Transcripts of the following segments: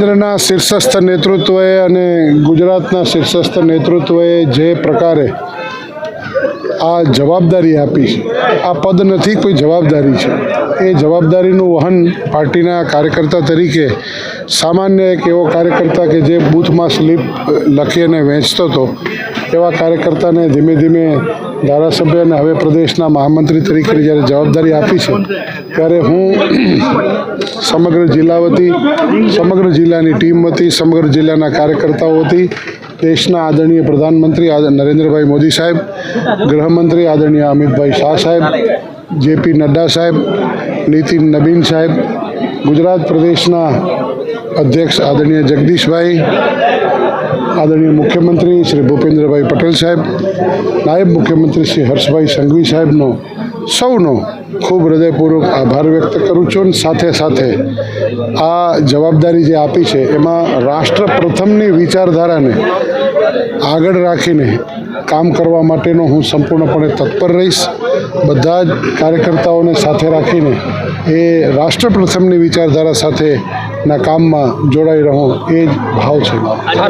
કેન્દ્રના શીર્ષસ્થ નેતૃત્વએ અને ગુજરાતના શીર્ષસ્થ નેતૃત્વએ જે પ્રકારે આ જવાબદારી આપી છે. આ પદ નથી, કોઈ જવાબદારી છે. એ જવાબદારીનું વહન પાર્ટીના કાર્યકર્તા તરીકે સામાન્ય એક એવો કાર્યકર્તા કે જે બૂથમાં સ્લીપ લખી અને વહેંચતો હતો, એવા કાર્યકર્તાને ધીમે ધીમે ધારાસભ્ય અને હવે પ્રદેશના મહામંત્રી તરીકેની જ્યારે જવાબદારી આપી છે, ત્યારે હું સમગ્ર જિલ્લા વતી, સમગ્ર જિલ્લાની ટીમ વતી, સમગ્ર જિલ્લાના કાર્યકર્તાઓ વતી દેશના આદરણીય પ્રધાનમંત્રી નરેન્દ્રભાઈ મોદી સાહેબ, ગૃહમંત્રી આદરણીય અમિતભાઈ શાહ સાહેબ, જેપી નડ્ડા સાહેબ, નીતિન નબીન સાહેબ, ગુજરાત પ્રદેશના અધ્યક્ષ આદરણીય જગદીશભાઈ, આદરણીય મુખ્યમંત્રી શ્રી ભૂપેન્દ્રભાઈ પટેલ સાહેબ, નાયબ મુખ્યમંત્રી શ્રી હર્ષભાઈ સંઘવી સાહેબનો સૌનો ખૂબ હૃદયપૂર્વક આભાર વ્યક્ત કરું છું અને સાથે સાથે આ જવાબદારી જે આપી છે, એમાં રાષ્ટ્ર પ્રથમની વિચારધારાને આગળ રાખીને કામ કરવા માટેનો હું સંપૂર્ણપણે તત્પર રહીશ. બધા જ કાર્યકર્તાઓને સાથે રાખીને એ રાષ્ટ્ર પ્રથમની વિચારધારા સાથેના કામમાં જોડાઈ રહો એ જ ભાવ છે.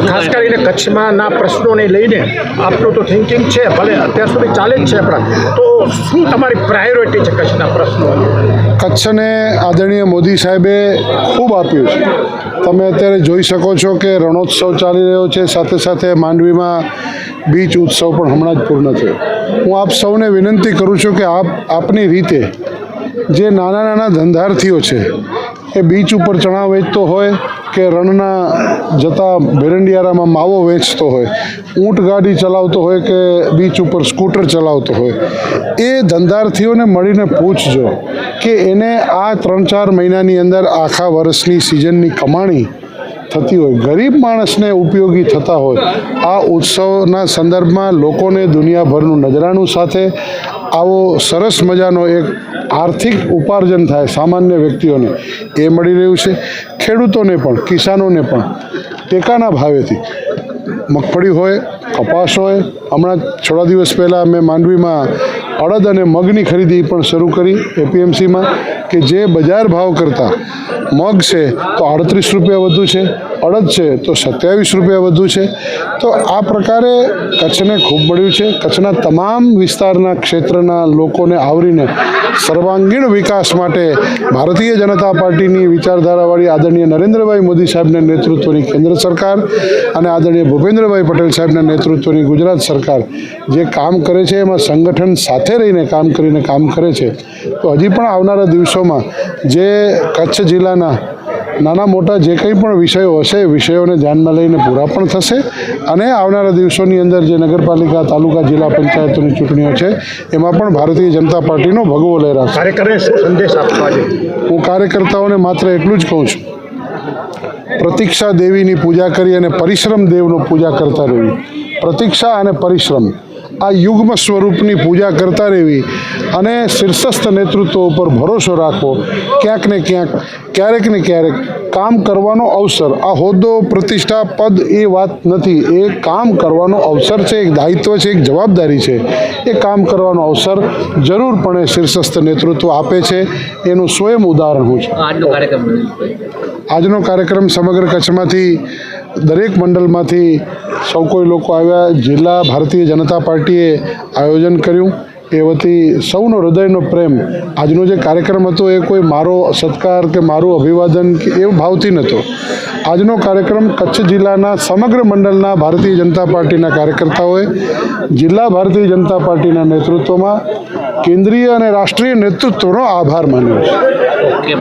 ખાસ કરીને કચ્છમાં ના પ્રશ્નોને લઈને આપનું તો થિંકિંગ છે ભલે અત્યાર સુધી ચાલે જ છે આપણા. તો શું તમારી પ્રાયોરિટી છે કચ્છના પ્રશ્નો? કચ્છને આદરણીય મોદી સાહેબે ખૂબ આપ્યું છે. તમે અત્યારે જોઈ શકો છો કે રણોત્સવ ચાલી રહ્યો છે સાથે સાથે માંડવીમાં બીચ ઉત્સવ પણ હમણાં જ પૂર્ણ થયો. હું આપ સૌને વિનંતી કરું છું કે આપ આપની રીતે જે નાના નાના ધંધાર્થીઓ છે એ બીચ ઉપર ચણા વેચતો હોય કે રણના જતા ભેરંડિયારામાં માવો વેચતો હોય, ઊંટ ગાડી ચલાવતો હોય કે બીચ ઉપર સ્કૂટર ચલાવતો હોય, એ ધંધાર્થીઓને મળીને પૂછજો કે એને આ ત્રણ ચાર મહિનાની અંદર આખા વર્ષની સિઝનની કમાણી થતી હોય. ગરીબ માણસને ઉપયોગી થતા હોય. આ ઉત્સવના સંદર્ભમાં લોકોને દુનિયાભરનું નજરાણું સાથે આવો સરસ મજાનો એક આર્થિક ઉપાર્જન થાય સામાન્ય વ્યક્તિઓને. એ મળી રહ્યું છે. ખેડૂતોને પણ, કિસાનોને પણ. ટેકાના ભાવેથી. મગફળી હોય, કપાસ હોય. હમણાં થોડા દિવસ પહેલાં મેં માંડવીમાં અડદ અને મગની ખરીદી પણ શરૂ કરી એપીએમસીમાં કે જે બજાર ભાવ કરતાં મગ છે તો આડત્રીસ રૂપિયા વધુ છે. અડદ છે, તો સત્યાવીસ રૂપિયા વધુ છે. તો આ પ્રકારે કચ્છને ખૂબ મળ્યું છે. કચ્છના તમામ વિસ્તારના ક્ષેત્રના લોકોને આવરીને સર્વાંગીણ વિકાસ માટે ભારતીય જનતા પાર્ટીની વિચારધારાવાળી આદરણીય નરેન્દ્રભાઈ મોદી સાહેબના નેતૃત્વની કેન્દ્ર સરકાર અને આદરણીય ભૂપેન્દ્રભાઈ પટેલ સાહેબના નેતૃત્વની ગુજરાત સરકાર જે કામ કરે છે, એમાં સંગઠન સાથે રહીને કામ કરીને કામ કરે છે. તો હજી પણ આવનારા દિવસોમાં જે કચ્છ જિલ્લાના નાના મોટા જે કંઈ પણ વિષયો હશે એ વિષયોને ધ્યાનમાં લઈને પૂરા પણ થશે. અને આવનારા દિવસોની અંદર જે નગરપાલિકા તાલુકા જિલ્લા પંચાયતોની ચૂંટણીઓ છે એમાં પણ ભારતીય જનતા પાર્ટીનો ભગવો લહેરાશે. હું કાર્યકર્તાઓને માત્ર એટલું જ કહું છું. પ્રતીક્ષા દેવીની પૂજા કરી અને પરિશ્રમ દેવનો પૂજા કરતા રહેવી પ્રતીક્ષા અને પરિશ્રમ. આ યુગ્મ સ્વરૂપની પૂજા કરતા રહેવી અને શીર્ષસ્થ નેતૃત્વ ઉપર ભરોસો રાખવો. ક્યાંક ને ક્યાંક ક્યારેક ને ક્યારેક કામ કરવાનો અવસર. આ હોદ્દો પ્રતિષ્ઠા પદ એ વાત નથી. એ કામ કરવાનો અવસર છે એક દાયિત્વ છે એક જવાબદારી છે. એ કામ કરવાનો અવસર જરૂરપણે શીર્ષસ્થ નેતૃત્વ આપે છે. એનું સ્વયં ઉદાહરણ હું છું. આજનો કાર્યક્રમ આજનો કાર્યક્રમ સમગ્ર કચ્છમાંથી દરેક મંડળમાંથી સૌ કોઈ લોકો આવ્યા. જિલ્લા ભારતીય જનતા પાર્ટીએ આયોજન કર્યું. એ વતી સૌનો હૃદયનો પ્રેમ. આજનો જે કાર્યક્રમ હતો એ કોઈ મારો સત્કાર કે મારું અભિવાદન કે એવું ભાવથી નહોતો. આજનો કાર્યક્રમ કચ્છ જિલ્લાના સમગ્ર મંડળના ભારતીય જનતા પાર્ટીના કાર્યકર્તાઓએ, જિલ્લા ભારતીય જનતા પાર્ટીના નેતૃત્વમાં કેન્દ્રીય અને રાષ્ટ્રીય નેતૃત્વનો આભાર માન્યો છે.